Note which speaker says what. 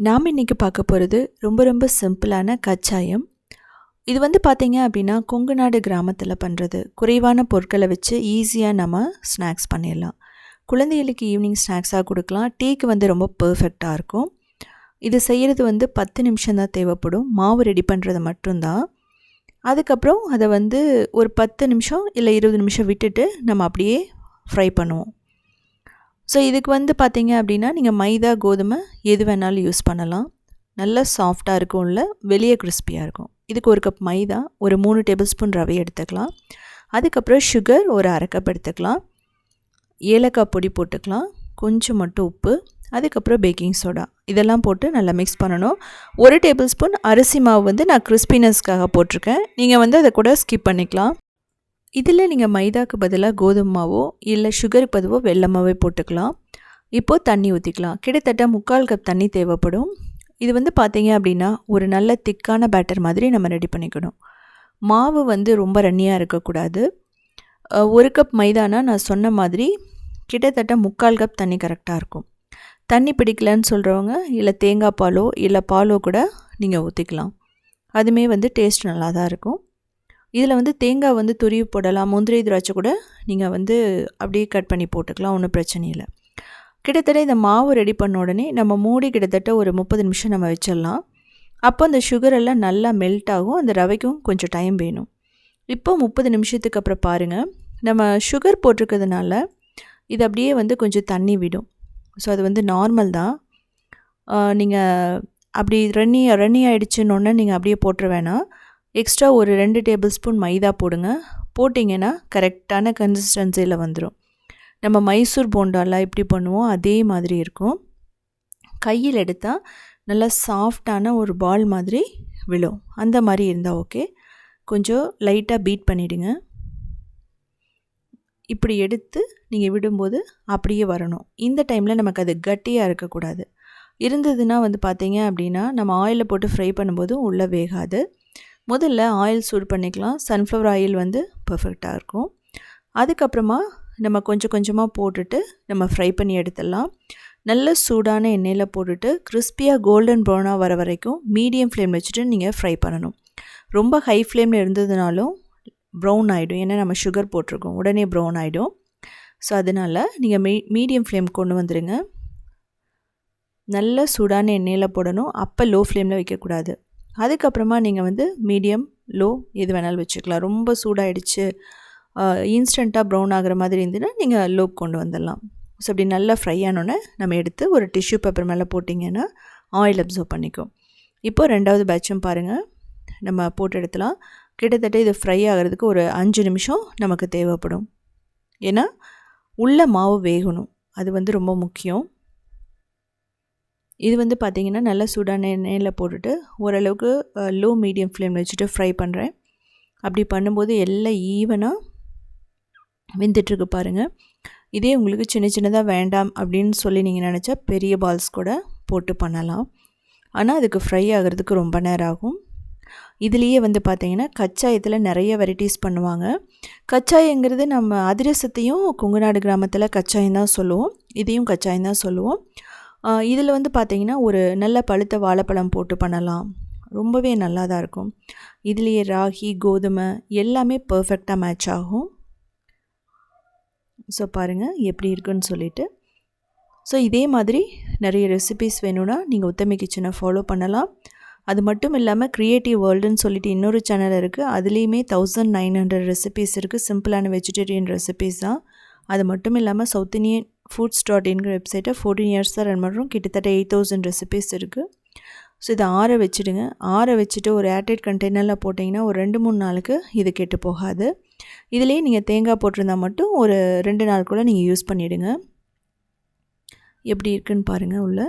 Speaker 1: நாம் இன்றைக்கி பார்க்க போகிறது ரொம்ப ரொம்ப சிம்பிளான கச்சாயம். இது வந்து பார்த்திங்க அப்படின்னா கொங்கு நாடு கிராமத்தில் பண்ணுறது குறைவான பொருட்களை வச்சு ஈஸியாக நம்ம ஸ்நாக்ஸ் பண்ணிடலாம். குழந்தைகளுக்கு ஈவினிங் ஸ்நாக்ஸாக கொடுக்கலாம். டீக்கு வந்து ரொம்ப பர்ஃபெக்டாக இருக்கும். இது செய்கிறது வந்து பத்து நிமிஷம் தான் தேவைப்படும். மாவு ரெடி பண்ணுறது மட்டும்தான். அதுக்கப்புறம் அதை வந்து ஒரு பத்து நிமிஷம் இல்லை இருபது நிமிஷம் விட்டுட்டு நம்ம அப்படியே ஃப்ரை பண்ணுவோம். ஸோ இதுக்கு வந்து பார்த்தீங்க அப்படின்னா நீங்கள் மைதா கோதுமை எது வேணாலும் யூஸ் பண்ணலாம். நல்லா சாஃப்டாக இருக்கும்ல வெளியே கிறிஸ்பியாக இருக்கும். இதுக்கு ஒரு கப் மைதா ஒரு மூணு டேபிள் ஸ்பூன் ரவை எடுத்துக்கலாம். அதுக்கப்புறம் சுகர் ஒரு அரை கப் எடுத்துக்கலாம். ஏலக்காய் பொடி போட்டுக்கலாம். கொஞ்சம் மட்டும் உப்பு. அதுக்கப்புறம் பேக்கிங் சோடா இதெல்லாம் போட்டு நல்லா மிக்ஸ் பண்ணணும். ஒரு டேபிள் ஸ்பூன் அரிசி மாவு வந்து நான் கிறிஸ்பினஸ்க்காக போட்டிருக்கேன். நீங்கள் வந்து அதை கூட ஸ்கிப் பண்ணிக்கலாம். இதில் நீங்கள் மைதாக்கு பதிலாக கோதுமை மாவோ இல்லை சுகருக்கு பதிவோ வெள்ளமாவே போட்டுக்கலாம். இப்போது தண்ணி ஊற்றிக்கலாம். கிட்டத்தட்ட முக்கால் கப் தண்ணி தேவைப்படும். இது வந்து பார்த்தீங்க அப்படின்னா ஒரு நல்ல திக்கான பேட்டர் மாதிரி நம்ம ரெடி பண்ணிக்கணும். மாவு வந்து ரொம்ப ரன்னியாக இருக்கக்கூடாது. ஒரு கப் மைதானா நான் சொன்ன மாதிரி கிட்டத்தட்ட முக்கால் கப் தண்ணி கரெக்டாக இருக்கும். தண்ணி பிடிக்கலன்னு சொல்கிறவங்க இல்லை தேங்காய் பாலோ இல்லை பாலோ கூட நீங்கள் ஊற்றிக்கலாம். அதுவுமே வந்து டேஸ்ட் நல்லா தான் இருக்கும். இதில் வந்து தேங்காய் வந்து துருவி போடலாம் முந்திரி திராட்சை கூட நீங்கள் வந்து அப்படியே கட் பண்ணி போட்டுக்கலாம் ஒன்றும் பிரச்சனை இல்லை. கிட்டத்தட்ட இந்த மாவு ரெடி பண்ண உடனே நம்ம மூடி கிட்டத்தட்ட ஒரு முப்பது நிமிஷம் நம்ம வச்சிடலாம். அப்போ அந்த சுகர் எல்லாம் நல்லா மெல்ட் ஆகும் அந்த ரவைக்கும் கொஞ்சம் டைம் வேணும். இப்போ முப்பது நிமிஷத்துக்கு அப்புறம் பாருங்கள் நம்ம சுகர் போட்டிருக்கிறதுனால இது அப்படியே வந்து கொஞ்சம் தண்ணி விடும். ஸோ அது வந்து நார்மல் தான். நீங்கள் அப்படி ரன்னி ரன்னி ஆகிடுச்சுன்னொன்னே நீங்கள் அப்படியே போட்டுற வேணாம். எக்ஸ்ட்ரா ஒரு ரெண்டு டேபிள் ஸ்பூன் மைதா போடுங்க. போட்டிங்கன்னா கரெக்டான கன்சிஸ்டன்சியில் வந்துடும் நம்ம மைசூர் போண்டாலாம் எப்படி பண்ணுவோம்? அதே மாதிரி இருக்கும். கையில் எடுத்தால் நல்லா சாஃப்டான ஒரு பால் மாதிரி விழும். அந்த மாதிரி இருந்தால் ஓகே கொஞ்சம் லைட்டாக பீட் பண்ணிவிடுங்க இப்படி எடுத்து நீங்கள் விடும்போது அப்படியே வரணும். இந்த டைமில் நமக்கு அது கட்டியாக இருக்கக்கூடாது. இருந்ததுன்னா வந்து பார்த்தீங்க அப்படின்னா நம்ம ஆயிலில் போட்டு ஃப்ரை பண்ணும்போது உள்ளே வேகாது. முதல்ல ஆயில் சூடு பண்ணிக்கலாம். சன்ஃப்ளவர் ஆயில் வந்து பர்ஃபெக்டாக இருக்கும். அதுக்கப்புறமா நம்ம கொஞ்சம் கொஞ்சமாக போட்டுட்டு நம்ம ஃப்ரை பண்ணி எடுத்துடலாம். நல்ல சூடான எண்ணெயில் போட்டுட்டு கிறிஸ்பியாக கோல்டன் ப்ரௌனாக வர வரைக்கும் மீடியம் ஃப்ளேம் வச்சுட்டு நீங்கள் ஃப்ரை பண்ணணும். ரொம்ப ஹை ஃப்ளேமில் இருந்ததுனாலும் ப்ரௌன் ஆகிடும் ஏன்னா நம்ம சுகர் போட்டிருக்கோம். உடனே ப்ரௌன் ஆகிடும் ஸோ அதனால் நீங்கள் மீ மீடியம் ஃப்ளேம் கொண்டு வந்துடுங்க. நல்ல சூடான எண்ணெயில் போடணும். அப்போ லோ ஃப்ளேமில் வைக்கக்கூடாது. அதுக்கப்புறமா நீங்கள் வந்து மீடியம் லோ எது வேணாலும் வச்சுக்கலாம். ரொம்ப சூடாகிடுச்சு இன்ஸ்டண்ட்டாக ப்ரௌன் ஆகிற மாதிரி இருந்ததுன்னா நீங்கள் லோக் கொண்டு வந்துடலாம். ஸோ அப்படி நல்லா ஃப்ரை ஆனோடனே நம்ம எடுத்து ஒரு டிஷ்யூ பேப்பர் மேலே போட்டிங்கன்னா ஆயில் அப்சர்வ் பண்ணிக்கும். இப்போ ரெண்டாவது பேட்சும் பாருங்கள் நம்ம போட்டு எடுத்துலாம் கிட்டத்தட்ட இது ஃப்ரை ஆகிறதுக்கு ஒரு அஞ்சு நிமிஷம் நமக்கு தேவைப்படும். ஏன்னா உள்ள மாவு வேகணும். அது வந்து ரொம்ப முக்கியம். இது வந்து பார்த்திங்கன்னா நல்லா சூடான எண்ணெயில் போட்டுட்டு ஓரளவுக்கு லோ மீடியம் ஃப்ளேம் வச்சுட்டு ஃப்ரை பண்ணுறேன் அப்படி பண்ணும்போது எல்லாம் ஈவனாக வெந்துட்டுருக்கு பாருங்கள் இதே உங்களுக்கு சின்ன சின்னதாக வேண்டாம் அப்படின்னு சொல்லி நீங்கள் நினச்சா பெரிய பால்ஸ் கூட போட்டு பண்ணலாம். ஆனால் அதுக்கு ஃப்ரை ஆகிறதுக்கு ரொம்ப நேரம் ஆகும். இதுலேயே வந்து பார்த்திங்கன்னா கச்சாயத்தில் நிறைய வெரைட்டிஸ் பண்ணுவாங்க. கச்சாயங்கிறது நம்ம அதிரசத்தையும் கொங்குநாடு கிராமத்தில் கச்சாயம் தான் சொல்லுவோம். இதையும் கச்சாயம் தான் சொல்லுவோம். இதில் வந்து பார்த்திங்கன்னா ஒரு நல்ல பழுத்த வாழைப்பழம் போட்டு பண்ணலாம். ரொம்பவே நல்லா தான் இருக்கும். இதுலேயே ராகி கோதுமை எல்லாமே பர்ஃபெக்டாக மேட்ச் ஆகும். ஸோ பாருங்கள் எப்படி இருக்குன்னு சொல்லிவிட்டு ஸோ இதே மாதிரி நிறைய ரெசிபீஸ் வேணும்னா நீங்கள் உத்தமி கிச்சனை ஃபாலோ பண்ணலாம். அது மட்டும் இல்லாமல் க்ரியேட்டிவ் வேர்ல்டுன்னு சொல்லிட்டு இன்னொரு சேனல் இருக்குது அதுலேயுமே தௌசண்ட் நைன் ஹண்ட்ரட் ரெசிபீஸ் இருக்குது சிம்பிளான வெஜிடேரியன் ரெசிபீஸ் தான். அது மட்டும் இல்லாமல் சவுத் இந்தியன் ஃபுட்ஸ் டாட் இன்கிற வெப்சைட்டை ஃபோர்டீன் இயர்ஸ் தான் ரன் பண்ணுறோம் கிட்டத்தட்ட எயிட் தௌசண்ட் ரெசிபீஸ் இருக்குது ஸோ இதை ஆற வச்சுடுங்க. ஆற வச்சுட்டு ஒரு ஏர்டைட் கண்டெய்னரில் போட்டிங்கன்னா ஒரு ரெண்டு மூணு நாளுக்கு இது கெட்டு போகாது. இதுலேயே நீங்கள் தேங்காய் போட்டிருந்தா மட்டும் ஒரு ரெண்டு நாள் கூட நீங்கள் யூஸ் பண்ணிவிடுங்க எப்படி இருக்குன்னு பாருங்கள் உள்ளே.